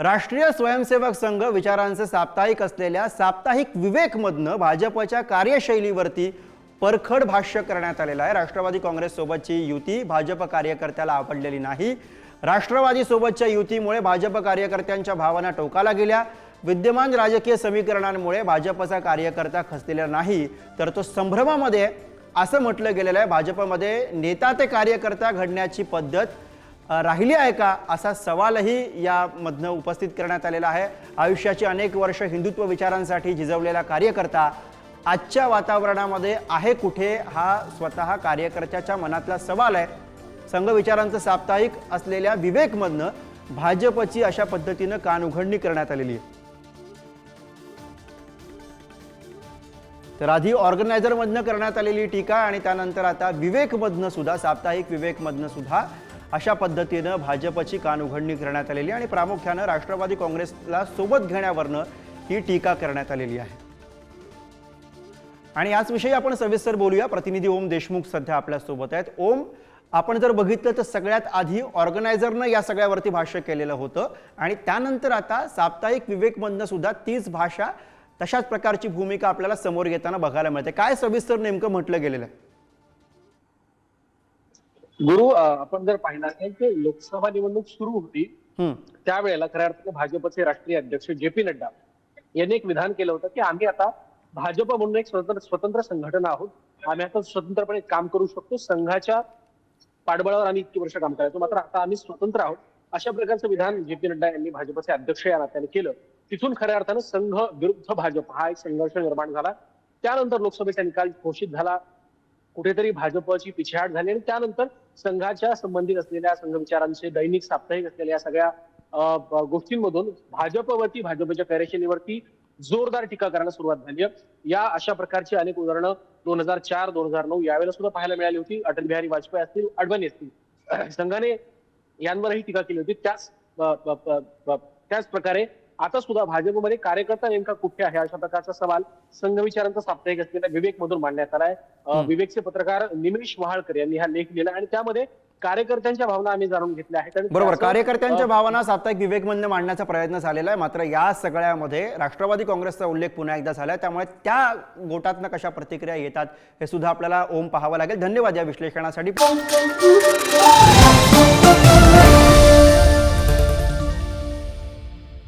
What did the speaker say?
राष्ट्रीय स्वयंसेवक संघ विचारांचे साप्ताहिक असलेल्या साप्ताहिक विवेकमधनं भाजपच्या कार्यशैलीवरती परखड भाष्य करण्यात आलेलं आहे. राष्ट्रवादी काँग्रेससोबतची युती भाजप कार्यकर्त्याला आवडलेली नाही. राष्ट्रवादी सोबतच्या युतीमुळे भाजप कार्यकर्त्यांच्या भावना टोकाला गेल्या. विद्यमान राजकीय समीकरणांमुळे भाजपचा कार्यकर्ता खचलेला नाही. तर तो संभ्रमामध्ये असं म्हटलं गेलेलं आहे. भाजपमध्ये नेता ते कार्यकर्ता घडण्याची पद्धत राहिली आहे का असा सवालही यामधनं उपस्थित करण्यात आलेला आहे. आयुष्याची अनेक वर्ष हिंदुत्व विचारांसाठी झिजवलेला कार्यकर्ता आजच्या वातावरणामध्ये आहे कुठे हा स्वतः कार्यकर्त्याच्या मनातला सवाल आहे. संघ विचारांचं साप्ताहिक असलेल्या विवेकमधनं भाजपची अशा पद्धतीनं कान उघडणी करण्यात आलेली आहे. तर आधी ऑर्गनायझरमधनं करण्यात आलेली टीका आणि त्यानंतर आता विवेकमधनं सुद्धा साप्ताहिक विवेकमधनं सुद्धा अशा पद्धतीनं भाजपची कान उघडणी करण्यात आलेली आहे आणि प्रामुख्यानं राष्ट्रवादी काँग्रेसला सोबत घेण्यावरनं ही टीका करण्यात आलेली आहे. आणि याचविषयी आपण सविस्तर बोलूया. प्रतिनिधी ओम देशमुख सध्या आपल्यासोबत आहेत. ओम आपण जर बघितलं तर सगळ्यात आधी ऑर्गनायझरनं या सगळ्यावरती भाष्य केलेलं होतं आणि त्यानंतर आता साप्ताहिक विवेकमधनं सुद्धा तीच भाषा तशाच प्रकारची भूमिका आपल्याला समोर येताना बघायला मिळते. काय सविस्तर नेमकं म्हटलं गेलेलं आहे? गुरु आपण जर पाहिलं की लोकसभा निवडणूक सुरू होती त्यावेळेला खऱ्या अर्थाने भाजपचे राष्ट्रीय अध्यक्ष जे पी नड्डा यांनी एक विधान केलं होतं की आम्ही आता भाजप म्हणून एक स्वतंत्र स्वतंत्र संघटना आहोत. आम्ही आता स्वतंत्रपणे काम करू शकतो संघाच्या पाठबळावर आम्ही इतकी वर्ष काम करायचो. मात्र आता आम्ही स्वतंत्र आहोत. अशा प्रकारचं विधान जे पी नड्डा यांनी भाजपचे अध्यक्ष या नात्याने केलं. तिथून खऱ्या अर्थानं संघ विरुद्ध भाजप हा एक संघर्ष निर्माण झाला. त्यानंतर लोकसभेचा निकाल घोषित झाला. कुठेतरी भाजपची पिछेहाट झाली आणि त्यानंतर संघाच्या संबंधित असलेल्या संघ विचारांचे दैनिक साप्ताहिक असलेल्या सगळ्या गोष्टींमधून भाजपवरती भाजपच्या कार्यशैलीवरती जोरदार टीका करायला सुरुवात झाली आहे. या अशा प्रकारची अनेक उदाहरणं दोन हजार चार दोन हजार नऊ यावेळेला सुद्धा पाहायला मिळाली होती. अटल बिहारी वाजपेयी असतील अडवाणी असतील. संघाने यांवरही टीका केली होती. त्याच त्याच प्रकारे आता सुद्धा भाजपमध्ये कार्यकर्ता नेमका कुठे आहे अशा प्रकारचा सवाल संघ विचारांचा साप्ताहिक असलेल्या विवेक मधून मांडण्यात आलाय. विवेकचे पत्रकार निमेश महाळकर यांनी हा लेख लिहिला आणि त्यामध्ये कार्यकर्त्यांच्या भावना आम्ही जाणून घेतल्या आहेत बरोबर त्याचं, कार्यकर्त्यांच्या भावना साप्ताहिक विवेकमधनं मांडण्याचा प्रयत्न झालेला आहे. मात्र या सगळ्यामध्ये राष्ट्रवादी काँग्रेसचा उल्लेख पुन्हा एकदा झाला त्यामुळे त्या गोटातनं कशा प्रतिक्रिया येतात हे सुद्धा आपल्याला ओम पाहावं लागेल. धन्यवाद या विश्लेषणासाठी.